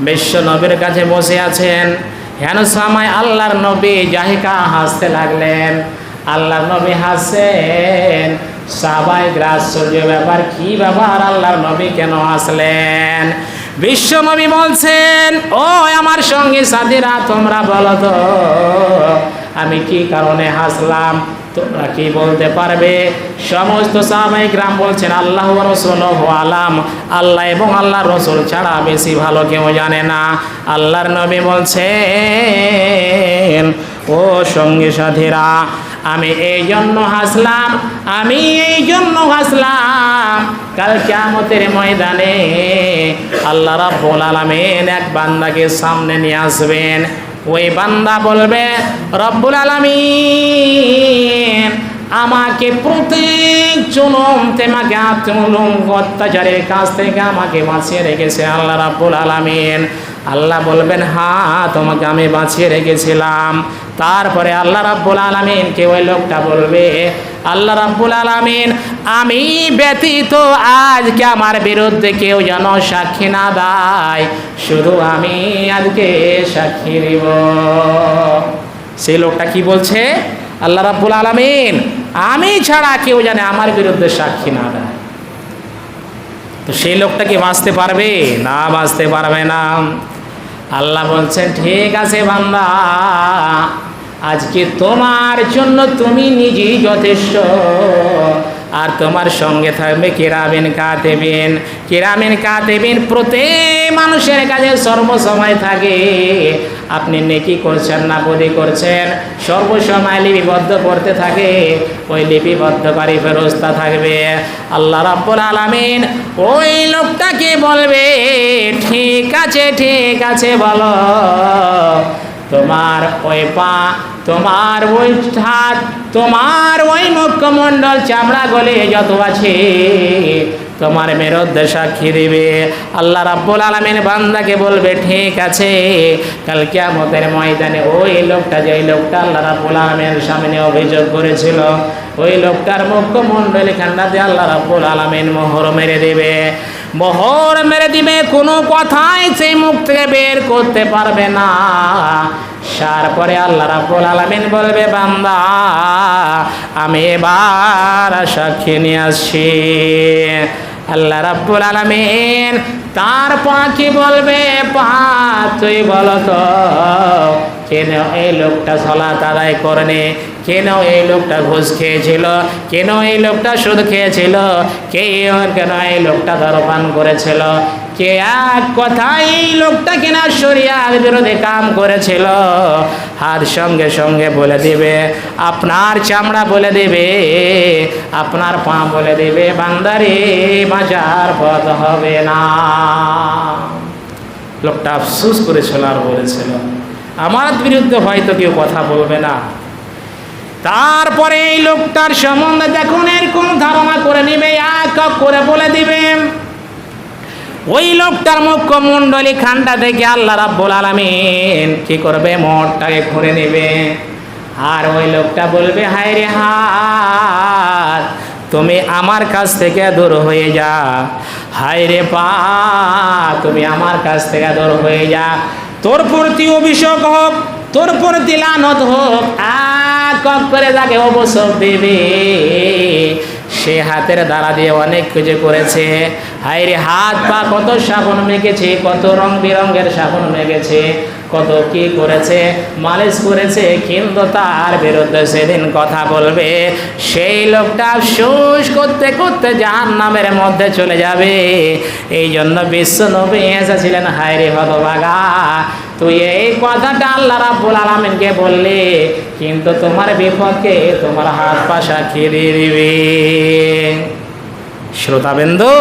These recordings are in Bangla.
বিশ্ব নবীর কাছে বসে আছেন। হেন সময় আল্লাহর নবী জাহিকা হাসতে লাগলেন। আল্লাহর নবী হাসেন সাবাই আশ্চর্য ব্যাপার, কি ব্যাপার? আল্লাহর নবী কেন হাসলেন? বিশ্ব নবী বলছেন ও আমার সঙ্গে সাথীরা, তোমরা বলো তো আমি কি কারণে হাসলাম? তোমরা কি বলতে পারবে? সমস্ত সাহাবাই গ্রাম বলছেন, আল্লাহ রসুল আলাম। আল্লাহ এবং আল্লাহ রসুল ছাড়া বেশি ভালো কেউ জানে না। আল্লাহর নবী বলছেন, ও সঙ্গী সাথীরা, আমি এই জন্য হাসলাম, আমি এই জন্য হাসলাম। কাল কেমতের ময়দানে আল্লাহ রাব্বুল আলামিন এক বান্দাকে সামনে নিয়ে আসবেন। ওই বান্দা বলবে, রব্বুল আলামিন, আমাকে প্রত্যেক জনম তেমাকে আত্মলম অত্যাচারের কাছ থেকে আমাকে বাঁচিয়ে রেখেছে আল্লাহ রাব্বুল আলামিন। আল্লাহ বলবেন হ্যাঁ তোমাকে আমি বাঁচিয়ে রেখেছিলাম। তারপরে আল্লাহ রাব্বুল আলামিনকে ওই লোকটা বলবে, আল্লাহ রাব্বুল আলামিন, আমি ব্যতীত আজকে আমার বিরুদ্ধে কেউ যেন সাক্ষী না দেয়। শুধু আমি আজকে সাক্ষী দিব সেই লোকটা কি বলছে, আল্লাহ রাব্বুল আলামিন, আমি ছাড়া কেউ জানে আমার বিরুদ্ধে সাক্ষী না দেয়। তো সেই লোকটা কি বাঁচতে পারবে? না বাঁচতে পারবে না। আল্লাহ বলছেন ঠিক আছে বান্দা আজকে তোমার জন্য তুমি নিজেই যথেষ্ট। আর তোমার সঙ্গে থাকবে কেরাবিন কাতেবিন। কেরামিন কাতেবিন প্রত্যেক মানুষের কাছে সর্বসময় থাকে। আপনি নেকি করছেন না, বদি করছেন? সর্বসময় লিপিবদ্ধ করতে থাকে। ওই লিপিবদ্ধকারী ফেরস্তা থাকবে। আল্লাহ রাব্বুল আলামিন ওই লোকটাকে বলবে, ঠিক আছে ঠিক আছে, বলো। তোমার ওই পা, তোমার ওই হাত, তোমার ওই মুখমণ্ডল চামড়া গলে যত আছে, তোমার মেরুদ্ধে সাক্ষী দিবে। আল্লাহ রাব্বুল আলামিন বান্দাকে বলবে, ঠিক আছে, কাল কিয়ামতের ময়দানে ওই লোকটা যে লোকটা আল্লাহ রাব্বুল আলামিনের সামনে অভিযোগ করেছিল, ওই লোকটার মুখমণ্ডল খান্ডাতে আল্লাহ রাব্বুল আলামিন মোহর মেরে দেবে। মোহর মেরে দিবে, কোনো কথাই সেই মুখ থেকে বের করতে পারবে না। তারপরে আল্লাহ রাব্বুল আলামিন বলবে, বান্দা, আমি এবার সাক্ষী নিয়ে আসছি? আল্লাহ রাব্বুল আলামিন তার পাখি বলবে পা তুই বলো তো কেন এই লোকটা সলাত আদায় করেনি? কেন এই লোকটা ঘুষ খেয়েছিল? কেন এই লোকটা সুদ খেয়েছিল? কে কেন এই লোকটা ধরপান করেছিল? কে এক কথা এই লোকটা কিনা শরিয়ার বিরোধে কাম করেছিল? হাত সঙ্গে সঙ্গে বলে দিবে, আপনার চামড়া বলে দেবে, আপনার পা বলে দেবে, বান্দারে বাজার পথ হবে না। লোকটা আফসুস করেছিল আর বলেছিল। আমার বিরুদ্ধে হয়তো কেউ কথা বলবে না। তারপরে এই লোকটার সম্বন্ধে দেখুন এরকম ধারণা করে নিবে, এক করে বলে দিবে। ওই লোকটার মুখ্যমণ্ডলী খানটা থেকে আল্লাহ রাব্বুল আলামিন কি করবে? মঠটাকে ঘুরে নেবে। আর ওই লোকটা বলবে, হায় রে হাত, তুমি আমার কাছ থেকে দূর হয়ে যা। হায় রে পা, তুমি আমার কাছ থেকে দূর হয়ে যা। তোর প্রতি অভিষেক হোক তোর প্রতি লানত হোক আর কক করে যাকে অবসর দেবে। সে হাতের দ্বারা দিয়ে অনেক কিছু করেছে। হাইরে হাত পা কত সাবন মেখেছে, কত রং বেরঙের সাবন মেখেছে, কত কি করেছে, মালিশ করেছে কিন্তু তার বিরুদ্ধে সেদিন কথা বলবে। সেই লোকটা আফসোস করতে করতে জাহান নামের মধ্যে চলে যাবে। এই জন্য বিশ্ব নবী এসেছিলেন হায়রে হতভাগা। তুই এই কথাটা আল্লাহ রাব্বুল আলামিনকে বললে, কিন্তু তোমার বিপদকে তোমার হাত পা সাক্ষী দিয়ে দিবে। শ্রোতাবেন্দু,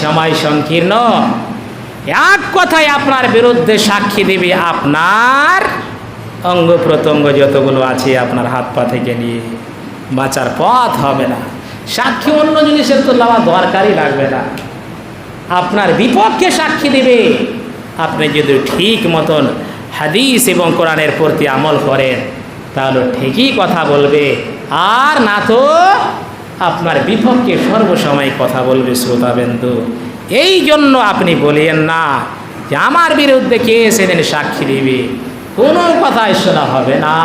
সময় সংকীর্ণ। এক কথায় আপনার বিরুদ্ধে সাক্ষী দিবে আপনার অঙ্গ প্রত্যঙ্গ যতগুলো আছে আপনার হাত পা থেকে নিয়ে। বাঁচার পথ হবে না। সাক্ষী অন্য জিনিসের তো নেওয়া দরকারই লাগবে না। আপনার বিপক্ষে সাক্ষী দিবে। আপনি যদি ঠিক মতন হাদিস এবং কোরআনের প্রতি আমল করেন, তাহলে ঠিকই কথা বলবে। আর না তো আপনার বিপক্ষে সর্বসময় কথা বলবে শ্রোতাবেন্দু এই জন্য আপনি বলিয়েন না যে আমার বিরুদ্ধে কে সেদিন সাক্ষী দিবে? কোনো কথাই শোনা হবে না।